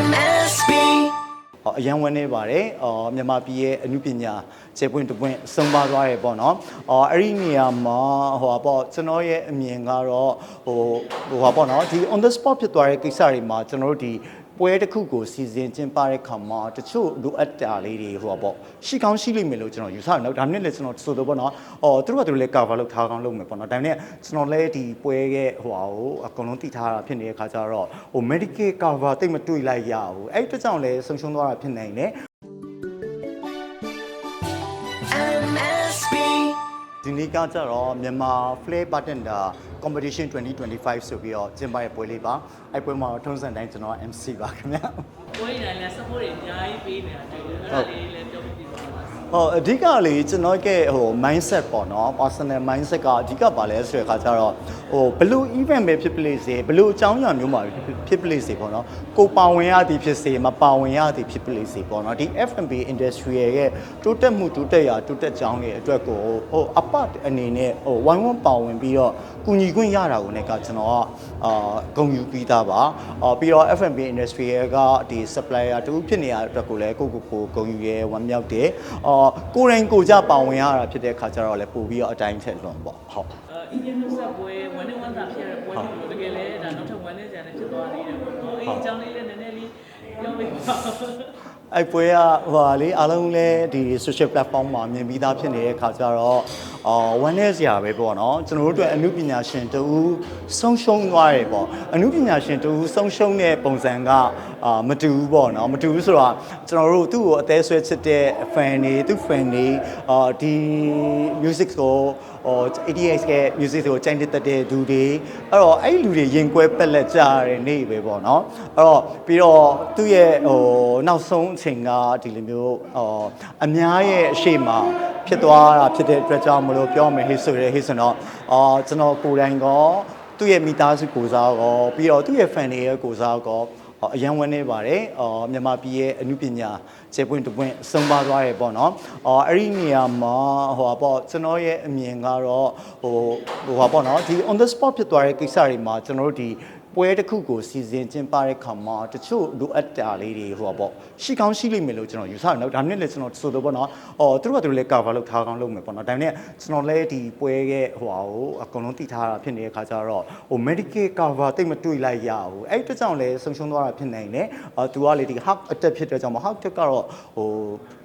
MSB ဟောအရန်ဝန်းနေပါတယ်အော်မြန်မာပြည်ရဲ့အမှုပညာခြေပွင့်တစ်ပွင့်စုံပါသွားရပေါ့နော်အော်အဲ့ဒီနေရာမှာဟိုပါပေါ့ကျွန်တော်ရဲ့အမြင်ကတော့ဟိုဟိုပါပေါ့နော်ဒီ on the spot ဖြစ်သွားတဲ့ကိစ္စတွေမှာကျွန်တော်တို့ဒီ ပွဲတစ်ခုကိုစီစဉ်ကျင်းပတဲ့ခါမှာတချို့လိုအပ်တာလေးတွေဟိုပါပေါ့ရှိကောင်းရှိလိမ့်မယ်လို့ကျွန်တော်ယူဆတယ်နော်ဒါနဲ့လည်းကျွန်တော်ဆိုတော့ပေါ့နော်အော်သူတို့ကသူတို့လည်း cover လုပ်ထားကောင်းလုပ်မယ်ပေါ့နော်ဒါနဲ့ကျွန်တော်လည်းဒီပွဲရဲ့ဟိုဟာကိုအကုန်လုံးတည်ထားတာဖြစ်နေတဲ့ခါကျတော့ဟို medical cover တိတ်မတွေ့လိုက်ရဘူးအဲ့ဒီအတွက်ကြောင့်လည်းဆုံးရှုံးသွားတာဖြစ်နိုင်တယ် MSB ဒီနေ့ကကြတော့မြန်မာ Flare Bartender Competition 2025ဆိုပြီးတော့ကျင်းပတဲ့ပွဲလေးပါအဲ့ပွဲမှာတော့ထုံးစံတိုင်းကျွန်တော် MC ပါခင်ဗျာကိုယ်တိုင်လည်း support တွေအများကြီးပေးနေတာတွေ့တယ်အဲ့ဒါလေးလည်းပြောပြပြပါလားဟောအဓိကလေကျွန်တော်ရဲ့ဟို mindset ပေါ့နော် personal mindset ကအဓိကပါလဲဆိုတဲ့အခါကျတော့ဟိုဘလို့ event ပဲဖြစ်ပလေစေဘလို့အကြောင်းအရာမျိုးမှာဖြစ်ပလေစေပေါ့နော်ကိုပါဝင်ရသည်ဖြစ်စေမပါဝင်ရသည်ဖြစ်ပလေစေပေါ့နော်ဒီ F&B industry ရဲ့တိုးတက်မှုတိုးတက်ရာတိုးတက်ကြောင်းရဲ့အတွက်ကိုဟိုအပတ်အနေနဲ့ဟိုဝိုင်းဝန်းပါဝင်ပြီးတော့ ကူညီခွင့်ရတာကိုလည်းကကျွန်တော်ကအာဂုဏ်ယူပြီးသားပါအော်ပြီးတော့ F&B industry ရဲ့ကဒီ supplier တူဖြစ်နေရတဲ့အတွက်ကိုလည်းကိုကိုကိုဂုဏ်ယူရဲဝမ်းမြောက်တယ်အော်ကိုယ်တိုင်ကိုယ်ကြပါဝင်ရတာဖြစ်တဲ့အခါကျတော့လည်းပို့ပြီးတော့အတိုင်းထက်လွန်ပေါ့ဟုတ်အဲအင်းဂျင်နှုတ်ဆက်ပွဲဝမ်းနဲ့ဝမ်းသာဖြစ်ရတဲ့ပွဲမျိုးတကယ်လည်းဒါနောက်ထပ်ဝမ်းနဲ့ကြံနဲ့ဖြစ်သွားနေတယ်ပေါ့နော်အဲ့ဒီအကြောင်းလေးလည်းနည်းနည်းလေးပြောပြပါအဲ့ပွဲကဟိုဟာလေအားလုံးလည်းဒီ social platform မှာမြင်ပြီးသားဖြစ်နေတဲ့အခါကျတော့ အော် one day စရာပဲပေါ့နော်ကျွန်တော်တို့အတွက်အမှုပညာရှင်တူဆုံးရှုံးသွားတယ်ပေါ့အမှုပညာရှင်တူဆုံးရှုံးတဲ့ပုံစံကအာမတူဘူးပေါ့နော်မတူဘူးဆိုတော့ကျွန်တော်တို့သူ့ကိုအသေးဆွဲချစ်တဲ့ fan တွေသူ့ fan တွေအာဒီ music ကိုဟို ADX ရဲ့ music ကိုကြိုင်တက်တဲ့သူတွေအဲ့တော့အဲ့ဒီလူတွေရင်ကွဲပက်လက်ကြရတဲ့နေ့ပဲပေါ့နော်အဲ့တော့ပြီးတော့သူ့ရဲ့ဟိုနောက်ဆုံးအချိန်ကဒီလိုမျိုးဟိုအများရဲ့အရှိမ ဖြစ်သွားတာဖြစ်တဲ့အတွက်ကြောင့်မလို့ပြောမယ်ဟေးဆိုရဲဟေးဆိုတော့အာကျွန်တော်ကိုယ်တိုင်ကောသူ့ရဲ့မိသားစုကိုစားကောပြီးတော့သူ့ရဲ့ fan တွေရဲ့ကိုစားကောဟောအရန်ဝန်းနေပါတယ်အော်မြန်မာပြည်ရဲ့အမှုပညာခြေပွင့်တစ်ပွင့်စုံပါသွားတယ်ပေါ့နော်အော်အဲ့ဒီနေရာမှာဟိုပါပေါ့ကျွန်တော်ရဲ့အမြင်ကတော့ဟိုဟိုပါပေါ့နော်ဒီ on the spot ဖြစ်သွားတဲ့ကိစ္စတွေမှာကျွန်တော်တို့ဒီ ပွဲတစ်ခုကိုစီစဉ်ကျင်းပတဲ့ခါမှာတချို့လိုအပ်တာလေးတွေဟိုပါပေါ့ရှိကောင်းရှိလိမ့်မယ်လို့ကျွန်တော်ယူဆတယ်နော်ဒါနဲ့လည်းကျွန်တော်ဆိုတော့ပေါ့နော်အော်သူတို့ကသူတို့လည်း cover လုပ်ထားကောင်းလုပ်မယ်ပေါ့နော်ဒါနဲ့ကျွန်တော်လည်းဒီပွဲရဲ့ဟိုဟာကိုအကုန်လုံးတည်ထားတာဖြစ်နေတဲ့ခါကျတော့ဟို medical cover တိတ်မတွေ့လိုက်ရဘူးအဲ့အတွက်ကြောင့်လည်းဆုံးရှုံးသွားတာဖြစ်နိုင်တယ်အော်သူကလေဒီ heart attack ဖြစ်တဲ့ကြောင့်မ heart attack ကတော့ဟို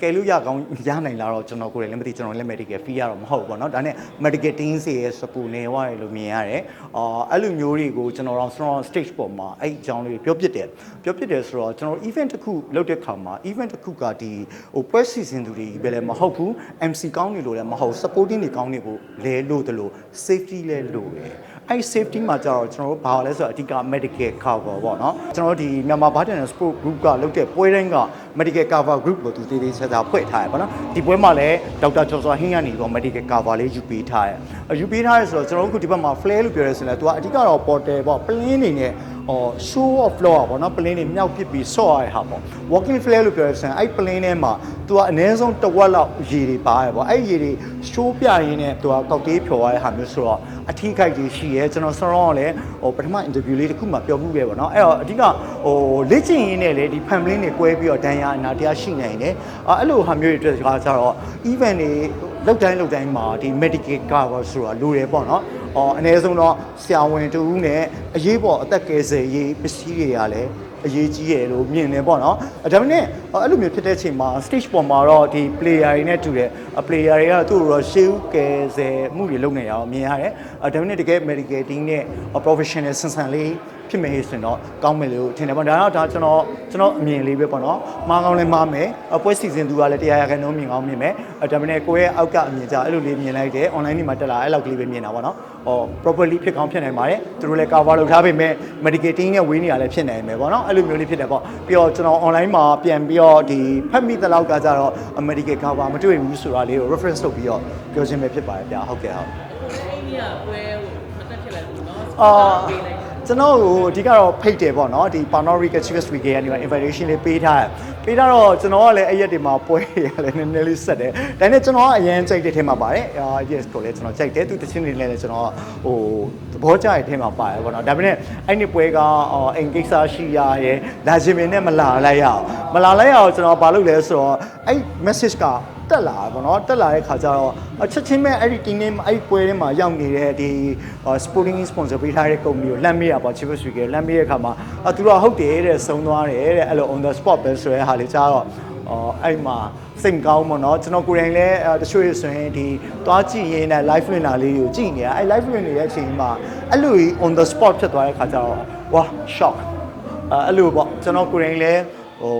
ကယ်လို့ရကောင်းရနိုင်လာတော့ကျွန်တော်ကိုယ်လည်းမသိကျွန်တော်လည်း medical fee ရတော့မဟုတ်ဘူးပေါ့နော်ဒါနဲ့ medical team စီရဲ့ support နေဝရတယ်လို့မြင်ရတယ်အော်အဲ့လိုမျိုးတွေကိုကျွန်တော်တို့ strong stage ပေါ်မှာအဲ့အကြောင်းလေးပြောပြတယ်ပြောပြတယ်ဆိုတော့ကျွန်တော် event တစ်ခုလုပ်တဲ့ခါမှာ event တစ်ခုကဒီဟိုပွဲစီစဉ်သူတွေပဲလည်းမဟုတ်ဘူး MC ကောင်းနေလို့လည်းမဟုတ် supporting တွေကောင်းနေဖို့လဲလို့တလို့ safety လဲလို့တယ် အဲ့ safety မှာကျတော့ကျွန်တော်တို့ဘာလဲဆိုတော့အဓိက medical cover ပေါ့နော်ကျွန်တော်တို့ဒီမြန်မာ Bartender Sport Group ကလုပ်တဲ့ပွဲတိုင်းက medical cover group ကိုသူတည်တည်ချာချာဖွဲ့ထားရပေါ့နော်ဒီပွဲမှာလည်းဒေါက်တာကျော်စွာဟင်းကနေတော့ medical cover လေးယူပေးထားရယူပေးထားရဆိုတော့ကျွန်တော်တို့ခုဒီဘက်မှာ flare လို့ပြောရဲဆိုရင်လည်းသူကအဓိကတော့ portal ပေါ့ plane နေနဲ့ ဟို show of floor ပေါ့နော် plane တွေမြောက်ပစ်ပြီးဆော့ရတဲ့ဟာပေါ့ walking flare လို့ပြောရဲဆိုရင်အဲ့ plane ထဲမှာသူကအနည်းဆုံးတစ်ဝက်လောက်ရေတွေပါရပေါ့အဲ့ရေတွေ show ပြရင်းနဲ့သူကကောက်တေးဖြော်ရတဲ့ဟာမျိုးဆိုတော့အထီးခိုက်ကြီးရှိရဲကျွန်တော်ဆောင်းတော့လည်းဟိုပထမ interview လေးတစ်ခုမှပြောမှုပဲပေါ့နော်အဲ့တော့အဓိကဟိုလေ့ကျင့်ရင်းနဲ့လေဒီ family တွေကွဲပြီးတော့ဒဏ်ရာအနာတရားရှိနိုင်တယ်အဲ့လိုဟာမျိုးတွေအတွက်ကြတော့ event တွေ လောက်တိုင်းလောက်တိုင်းမှာဒီ medical cover ဆိုတာလိုတယ်ပေါ့နော်အော်အနည်းဆုံးတော့ဆရာဝန်တူဦးနဲ့အရေးပေါ်အသက်ကယ်ဆယ်ရေးပစ္စည်းတွေကလည်းအရေးကြီးရလို့မြင်တယ်ပေါ့နော်အဲဒါပေမဲ့အဲ့လိုမျိုးဖြစ်တဲ့အချိန်မှာ stage ပေါ်မှာတော့ဒီ player တွေနဲ့တူတယ် player တွေကသူ့ကိုတော့ရှေးဦးကယ်ဆယ်မှုတွေလုပ်နေရအောင်မြင်ရတယ်အဲဒါပေမဲ့တကယ် medical team နဲ့ professional ဆန်ဆန်လေးဖြစ်မယ်ဆိုရင်တော့ကောင်းမယ်လို့ထင်တယ်ပေါ့ဒါတော့ဒါကျွန်တော်ကျွန်တော်အမြင်လေးပဲပေါ့နော်မှားကောင်းလဲမှားမယ်အပွဲစီစဉ်သူကလည်းတရားရခိုင်နှုန်းမြင်ကောင်းမြင်မယ်အဲဒါပေမဲ့ကိုယ့်ရဲ့အောက်ကအမြင်ကြအဲ့လိုလေးမြင်လိုက်တယ် online တွေမှာတက်လာအဲ့လောက်ကလေးပဲမြင်တာပေါ့နော်ဟော properly ဖြစ်ကောင်းဖြစ်နိုင်ပါတယ်သူတို့လည်း cover လုပ်ထားပေမဲ့ medical team နဲ့ဝေးနေရလည်းဖြစ်နိုင်မယ်ပေါ့နော်အဲ့လိုမျိုးလေးဖြစ်တယ်ပေါ့ပြီးတော့ကျွန်တော် online မှာပြန်ပြီးတော့ဒီဖတ်မိတဲ့လောက်ကကြတော့ medical cover မတွေ့ဘူးဆိုတာလေးကို reference လုပ်ပြီးတော့ပြောခြင်းပဲဖြစ်ပါတယ်ဗျာဟုတ်ကဲ့ဟုတ် အဲ့ဒီကပွဲကိုမတက်ဖြစ်လိုက်ဘူးเนาะ အာ ပေးလို က်ကျွန်တော်ကိုအဓိကတော့ဖိတ်တယ်ပေါ့နော်ဒီ Panorica Chivas Week ကနေ invitation လေးပေးထားတယ်ပေးထားတော့ကျွန်တော်ကလည်းအဲ့ရက်တွေမှာပွဲရလည်းနည်းနည်းလေးဆက်တယ်ဒါနဲ့ကျွန်တော်ကအရင်ကြိုက်တဲ့ထဲမှာပါတယ်အာ yes ကိုလည်းကျွန်တော်ကြိုက်တယ်သူတချင်းတွေလည်းလည်းကျွန်တော်ဟိုသဘောကျတဲ့ထဲမှာပါတယ်ပေါ့နော်ဒါပေမဲ့အဲ့ဒီပွဲကအော်အိမ်ကိစ္စရှိရရဲ့လာခြင်းမင်းနဲ့မလာလိုက်ရအောင်မလာလိုက်ရအောင်ကျွန်တော်ဘာလုပ်လဲဆိုတော့အဲ့ message က တက်လာပေါ့နော်တက်လာတဲ့ခါကျတော့အချက်ချင်းမဲ့အဲ့ဒီတင်းနေအဲ့ဒီပွဲထဲမှာရောက်နေတဲ့ဒီ sporting sponsor ပေးထားတဲ့ကုမ္ပဏီကိုလှမ်းမေးရပါ Chivas Week လှမ်းမေးတဲ့ခါမှာအသူတို့ကဟုတ်တယ်တဲ့ဆုံးသွားတယ်တဲ့အဲ့လို on the spot ပဲဆိုရဲဟာလေးကြားတော့အော်အဲ့မှာစိတ်မကောင်းပေါ့နော်ကျွန်တော်ကိုယ်တိုင်လည်းတချို့ရဆိုရင်ဒီသွားကြည့်ရင်းနဲ့ live winner လေးကိုကြည့်နေတာအဲ့ live winner ရဲ့အချိန်မှာအဲ့လို on the spot ဖြစ်သွားတဲ့ခါကျတော့ဝါ shock အဲ့လိုပေါ့ကျွန်တော်ကိုယ်တိုင်လည်းဟို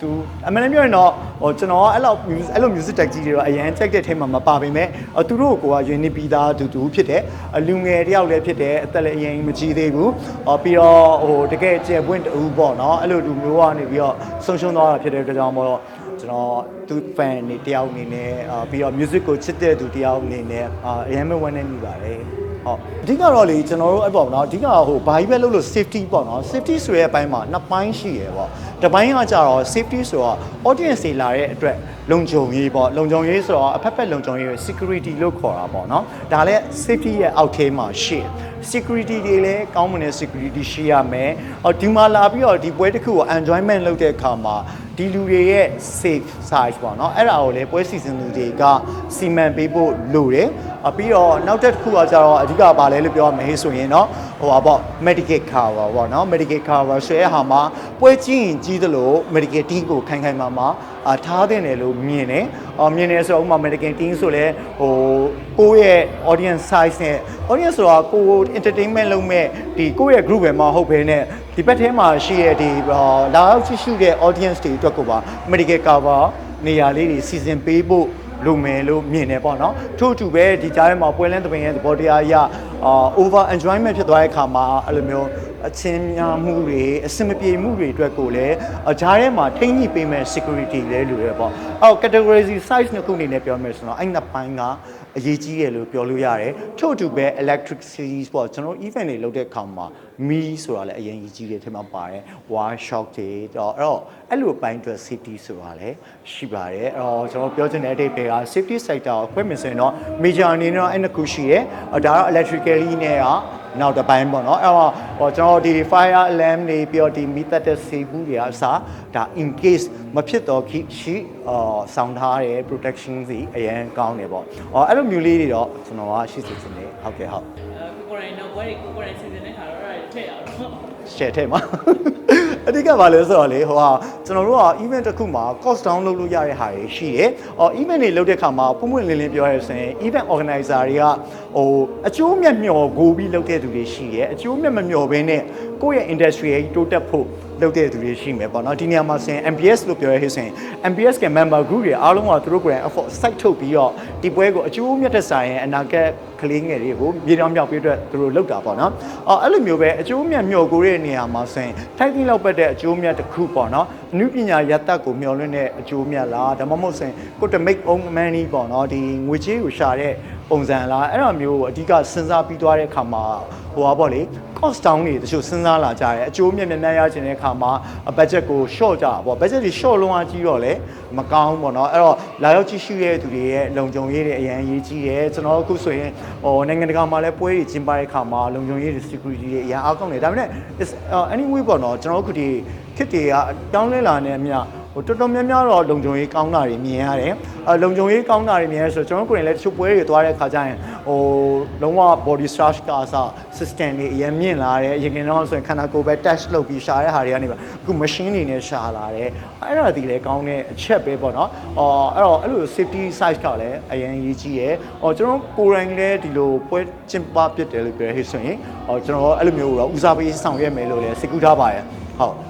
သူအမှန်တမ်းပြောရင်တော့ဟိုကျွန်တော်ကအဲ့လို music အဲ့လို music tag ကြီးတွေတော့အရင် check တဲ့ထဲမှာမပါပေမဲ့အသူတို့ကိုကယဉ်နေပြီးသားသူသူဖြစ်တယ်အလူငယ်တယောက်လည်းဖြစ်တယ်အသက်လည်းအရင်မကြီးသေးဘူးအော်ပြီးတော့ဟိုတကယ်ကျယ်ပွင့်တူပေါ့နော်အဲ့လိုလူမျိုးကနေပြီးတော့ဆုံးရှုံးသွားတာဖြစ်တဲ့အတွက်ကြောင့်မို့တော့ကျွန်တော်သူ fan တွေတယောက်အနေနဲ့အာပြီးတော့ music ကိုချစ်တဲ့သူတယောက်အနေနဲ့အာအရင်မဝန်းနေမိပါတယ် ဟုတ်အဓိကတော့လေကျွန်တော်တို့အဲ့ပေါ့နော်အဓိကဟိုဘာကြီးပဲလုပ်လို့ safety ပေါ့နော် safety ဆိုတဲ့အပိုင်းမှာနှစ်ပိုင်းရှိရယ်ပေါ့တစ်ပိုင်းကကြတော့ safety ဆိုတော့ audience တွေလာတဲ့အတွက်လုံခြုံရေးပေါ့လုံခြုံရေးဆိုတော့အဖက်ဖက်လုံခြုံရေးကို security လို့ခေါ်တာပေါ့နော်ဒါလည်း safety ရဲ့အောက်ထဲမှာရှိတယ် security တွေလည်းကောင်းမွန်တဲ့ security ရှိရမယ်အော်ဒီမှာလာပြီးတော့ဒီပွဲတစ်ခုကို enjoyment လုပ်တဲ့အခါမှာ ဒီလူတွေရဲ့ safe size ပေါ့နော်အဲ့ဒါကိုလည်းပွဲစီစဉ်သူတွေကစီမံပေးဖို့လိုတယ်အပြီးတော့နောက်တစ်ခုကကြတော့အဓိကဘာလဲလို့ပြောရမယ်ဆိုရင်တော့ဟိုပါပေါ့ medical cover ပေါ့နော် medical cover ဆိုရဲဟာမှာ ပွဲကြီးရင်ကြီးသလို medical team ကိုခိုင်ခိုင်မာမာအာထားတဲ့တယ်လို့မြင်တယ်အော်မြင်တယ်ဆိုတော့ဥပမာ medical team ဆိုလဲဟိုကိုယ့်ရဲ့ audience size နဲ့ audience ဆိုတာကိုယ် entertainment လုပ်မဲ့ဒီကိုယ့်ရဲ့ group ပဲမဟုတ်ဘဲနဲ့ဒီဘက်ထဲမှာရှိရဲ့ဒီလာရောက်ကြည့်ရှုတဲ့ audience တွေအတွက်ကိုပါ medical cover နေရာလေးတွေစီစဉ်ပေးဖို့လိုမယ်လို့မြင်တယ်ပေါ့နော်ထို့အတူပဲဒီကြားထဲမှာပွဲလန်းသပင်ရဲ့သဘောတရားအရ အာ over enjoyment ဖြစ်သွားတဲ့အခါမှာအဲ့လိုမျိုးအချင်းများမှုတွေအဆင်မပြေမှုတွေအတွက်ကိုလည်းအကြားထဲမှာထိန်းညှိပေးမဲ့ security လည်းလိုရပေါ့အော် category size နှစ်ခုအနေနဲ့ပြောမယ်ဆိုတော့အဲ့နှစ်ပိုင်းကအရေးကြီးတယ်လို့ပြောလို့ရတယ်ထို့အတူပဲ electricity ပေါ့ကျွန်တော် event တွေလုပ်တဲ့အခါမှာမီးဆိုတာလည်းအရင်ကြီးကြီးတယ်ထဲမှာပါတယ် wire shock တွေတော့အဲ့တော့အဲ့လိုအပိုင်းအတွက် safety ဆိုတာလည်းရှိပါတယ်အဲ့တော့ကျွန်တော်ပြောချင်တဲ့အတိတ်ပဲက safety sector ကိုခွဲမယ်ဆိုရင်တော့ major အနေနဲ့တော့အဲ့နှစ်ခုရှိတယ်အဲ့ဒါတော့ electrically နဲ့ကနောက်တစ်ပိုင်းပေါ့နော်အဲ့တော့ဟောကျွန်တော်ဒီ fire alarm တွေပြီးတော့ဒီ meter တဲ့ safe ဘူးတွေအစားဒါ in case မဖြစ်တော့ခိရှိအာဆောင်းထားတဲ့ protection စီအရင်ကောင်းတယ်ပေါ့အော်အဲ့လိုမျိုးလေးတွေတော့ကျွန်တော်ကရှိစေချင်တယ်ဟုတ်ကဲ့ဟုတ်အဲကိုကိုရိုင်းတော့ဘွဲကိုကိုရိုင်းစီစဉ်တဲ့ခါတော့အဲ့ဒါထည့်အောင်နော် share ထဲမှာအဓိကဘာလဲဆိုတော့လေဟိုဟာ ကျွန်တော်တို့က event တစ်ခုမှာ cost down လုပ်လို့ရတဲ့ဟာတွေရှိတယ်။အော် event တွေလုပ်တဲ့ခါမှာပုံမှန်လင်းလင်းပြောရဆိုရင် event organizer တွေကဟိုအကျိုးမြတ်မျှော်ကိုပြီးလုပ်တဲ့သူတွေရှိတယ်။အကျိုးမြတ်မမျှော်ဘဲနဲ့ကိုယ့်ရဲ့ industry ရဲ့တိုးတက်ဖို့လုပ်တဲ့သူတွေရှိမယ်ပေါ့နော်ဒီနေရာမှာဆိုရင် MPS လို့ပြောရဟိဆိုရင် MPS က member group တွေအားလုံးကသူတို့ကိုယ်တိုင် effort site ထုတ်ပြီးတော့ဒီပွဲကိုအကျိုးမြတ်တဲ့ဆိုင်ရဲ့အနာဂတ်ကလေးငယ်တွေကိုမြေတောင်မြောက်ပေးအတွက်သူတို့လုပ်တာပေါ့နော်အော်အဲ့လိုမျိုးပဲအကျိုးမြတ်မျှော်ကိုတဲ့နေရာမှာဆိုရင်ထိုက်ပြီးလောက်ပတ်တဲ့အကျိုးမြတ်တစ်ခုပေါ့နော် အနုပညာရတ္တကိုမျှော်လင့်တဲ့အကျိုးမြတ်လားဒါမှမဟုတ်ဆိုရင်ကိုတမိတ် own money ပေါ့နော်ဒီငွေကြေးကိုရှာတဲ့ပုံစံလားအဲ့လိုမျိုးကိုအဓိကစဉ်းစားပြီးသွားတဲ့အခါမှာဟိုပါပေါ့လေ cost down တွေတချို့စဉ်းစားလာကြတယ်အကျိုးမြတ်များများရချင်တဲ့အခါမှာ budget ကို short ကြတာပေါ့ budget တွေ short လုံးဝကြီးတော့လေမကောင်းဘူးပေါ့နော်အဲ့တော့လာရောက်ကြည့်ရှုရဲ့သူတွေရဲ့လုံခြုံရေးတွေအရင်အရေးကြီးတယ်ကျွန်တော်တို့အခုဆိုရင်ဟိုနိုင်ငံတကာမှာလည်းပွဲတွေကျင်းပတဲ့အခါမှာလုံခြုံရေးတွေ security တွေအရင်အားကောင်းတယ်ဒါပေမဲ့ is, uh, anyway ပေါ့နော်ကျွန်တော်တို့အခုဒီ ခစ်တွေကတောင်းလဲလာနေအမြဟိုတော်တော်များများတော့လုံခြုံရေးကောင်းတာတွေမြင်ရတယ်အဲလုံခြုံရေးကောင်းတာတွေမြင်ရဆိုတော့ကျွန်တော်တို့ကိုယ်တိုင်လည်းတချို့ပွဲတွေသွားတဲ့အခါကျရင်ဟိုလုံးဝ body structure ကအစ system တွေအရင်မြင့်လာတယ်အရင်ကတော့ဆိုရင်ခန္ဓာကိုယ်ပဲ touch လုပ်ပြီးရှာတဲ့ဟာတွေကနေပါအခု machine တွေနဲ့ရှာလာတယ်အဲ့ဒါဒီလည်းကောင်းတဲ့အချက်ပဲပေါ့နော်အော်အဲ့တော့အဲ့လို safety size ကလည်းအရင်ရေးကြီးရယ်အော်ကျွန်တော်ကိုယ်တိုင်လည်းဒီလိုပွဲကျင်းပပြစ်တယ်လို့ပြောရဟိဆိုရင်အော်ကျွန်တော်အဲ့လိုမျိုးတော့ဦးစားပေးဆောင်ရွက်မယ်လို့လည်းစိတ်ကူးထားပါရဲ့ဟုတ်